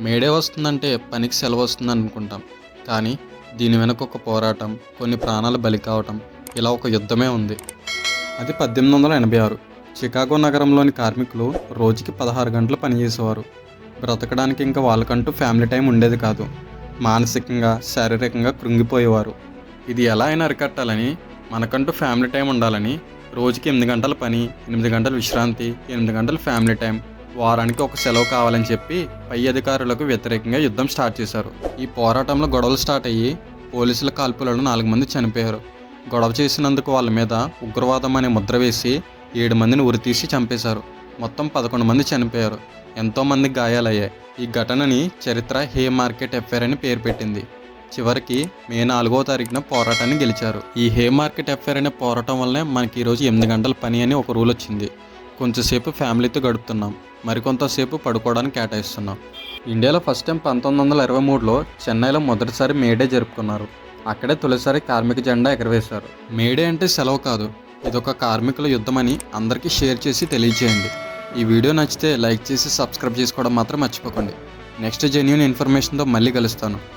May Day వస్తుందంటే పనికి సెలవు వస్తుంది అనుకుంటాం కానీ దీని వెనుక ఒక పోరాటం కొన్ని ప్రాణాలు బలి కావటం ఇలా ఒక యుద్ధమే ఉంది. అది పద్దెనిమిది వందల ఎనభై ఆరు. చికాగో నగరంలోని కార్మికులు రోజుకి పదహారు గంటలు పనిచేసేవారు. బ్రతకడానికి ఇంకా వాళ్ళకంటూ ఫ్యామిలీ టైం ఉండేది కాదు. మానసికంగా శారీరకంగా కృంగిపోయేవారు. ఇది ఎలా అయినా అరికట్టాలని మనకంటూ ఫ్యామిలీ టైం ఉండాలని రోజుకి ఎనిమిది గంటల పని ఎనిమిది గంటల విశ్రాంతి ఎనిమిది గంటల ఫ్యామిలీ టైం వారానికి ఒక సెలవు కావాలని చెప్పి పై అధికారులకు వ్యతిరేకంగా యుద్ధం స్టార్ట్ చేశారు. ఈ పోరాటంలో గొడవలు స్టార్ట్ అయ్యి పోలీసుల కాల్పులలో నాలుగు మంది చనిపోయారు. గొడవ చేసినందుకు వాళ్ళ మీద ఉగ్రవాదం అనే ముద్ర వేసి ఏడు మందిని ఉరితీసి చంపేశారు. మొత్తం పదకొండు మంది చనిపోయారు. ఎంతోమంది గాయాలయ్యాయి. ఈ ఘటనని చరిత్ర హే మార్కెట్ ఎఫ్ఐఆర్ అని పేరు పెట్టింది. చివరికి మే నాలుగో తారీఖున పోరాటాన్ని గెలిచారు. ఈ హే మార్కెట్ ఎఫ్ఐఆర్ అనే పోరాటం వల్లనే మనకి ఈరోజు ఎనిమిది గంటల పని అని ఒక రూల్ వచ్చింది. కొంచెంసేపు ఫ్యామిలీతో గడుపుతున్నాం. మరికొంతసేపు పడుకోవడానికి కేటాయిస్తున్నాం. ఇండియాలో ఫస్ట్ టైం పంతొమ్మిది వందల ఇరవై మూడులో చెన్నైలో మొదటిసారి మేడే జరుపుకున్నారు. అక్కడే తొలిసారి కార్మిక జెండా ఎగరవేశారు. మేడే అంటే సెలవు కాదు ఇదొక కార్మికుల యుద్ధమని అందరికీ షేర్ చేసి తెలియజేయండి. ఈ వీడియో నచ్చితే లైక్ చేసి సబ్స్క్రైబ్ చేసుకోవడం మాత్రం మర్చిపోకండి. నెక్స్ట్ జెన్యున్ ఇన్ఫర్మేషన్తో మళ్ళీ కలుస్తాను.